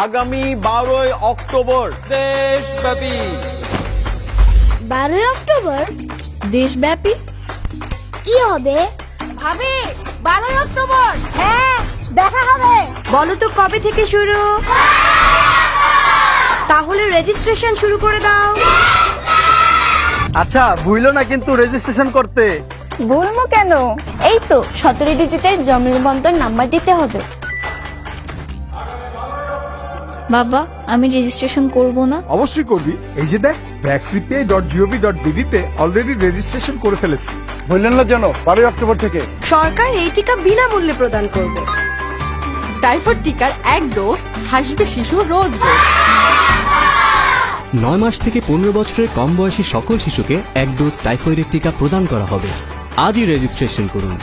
আগামী বারোই অক্টোবর। দেশব্যাপী। বারোই অক্টোবর? দেশব্যাপী? কি হবে? ভাবি বারোই অক্টোবর। হ্যাঁ দেখা হবে। বলো তো কবে থেকে শুরু? তাহলে রেজিস্ট্রেশন শুরু করে দাও। আচ্ছা ভুইল না কিন্তু রেজিস্ট্রেশন করতে। বলব কেন? এই তো সতেরো ডিজিটের জন্ম নিবন্ধন নাম্বার দিতে হবে। বাবা আমি রেজিস্ট্রেশন করব না? অবশ্যই করবি। এই যে দেখ ভ্যাকসিপিআই ডট জিওভি ডট বিডিতে অলরেডি রেজিস্ট্রেশন করে ফেলেছি। ভুললেন না যেন বারোই অক্টোবর থেকে। সরকার এই টিকা বিনামূল্যে প্রদান করবে। টাইফয়েড টিকার এক ডোজ হাসবে শিশু রোজ রোজ। নয় মাস থেকে পনেরো বছরের কম বয়সী সকল শিশুকে এক ডোজ টাইফয়েডের টিকা প্রদান করা হবে। আজই রেজিস্ট্রেশন করুন।